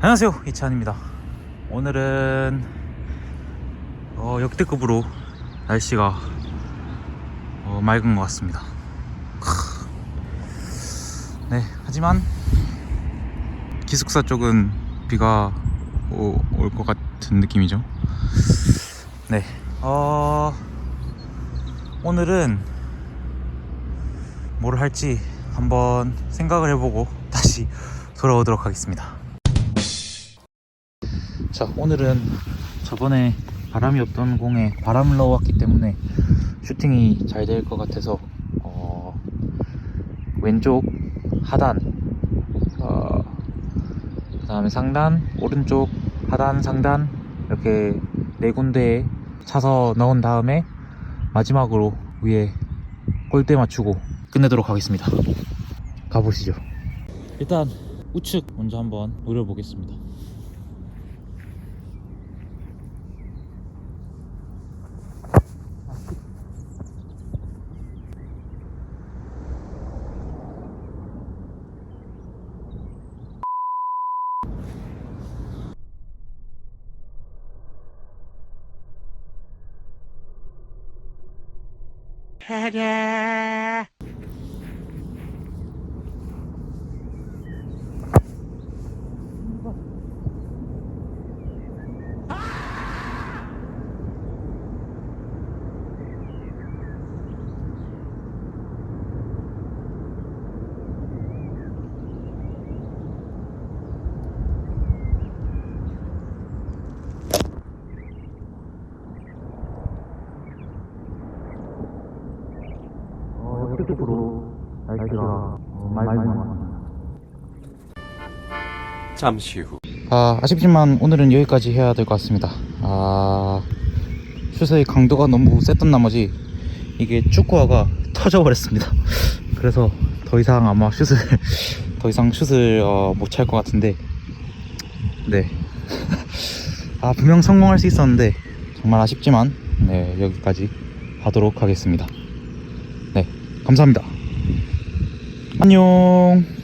안녕하세요 이찬입니다. 오늘은 어, 역대급으로 날씨가 어, 맑은 것 같습니다. 크. 네 하지만 기숙사 쪽은 비가 올 것 같은 느낌이죠. 네 어, 오늘은 뭘 할지 한번 생각을 해보고 다시 돌아오도록 하겠습니다 자 오늘은 저번에 바람이 없던 공에 바람을 넣어왔기 때문에 슈팅이 잘 될 것 같아서 어, 왼쪽 하단 어, 그 다음에 상단 오른쪽 하단 상단 이렇게 네 군데에 차서 넣은 다음에 마지막으로 위에 골대 맞추고 끝내도록 하겠습니다. 가보시죠. 일단 우측 먼저 한번 노려보겠습니다 어, 역대급으로 날씨가 어, 것 같습니다 잠시 후 아, 아쉽지만 오늘은 여기까지 해야 될 것 같습니다. 아, 슛의 강도가 너무 셌던 나머지 이게 축구화가 터져버렸습니다. 그래서 더 이상 아마 슛을 더 이상 슛을 어, 못찰 것 같은데, 네. 아 분명 성공할 수 있었는데 정말 아쉽지만 네 여기까지 하도록 하겠습니다. 네 감사합니다. 안녕.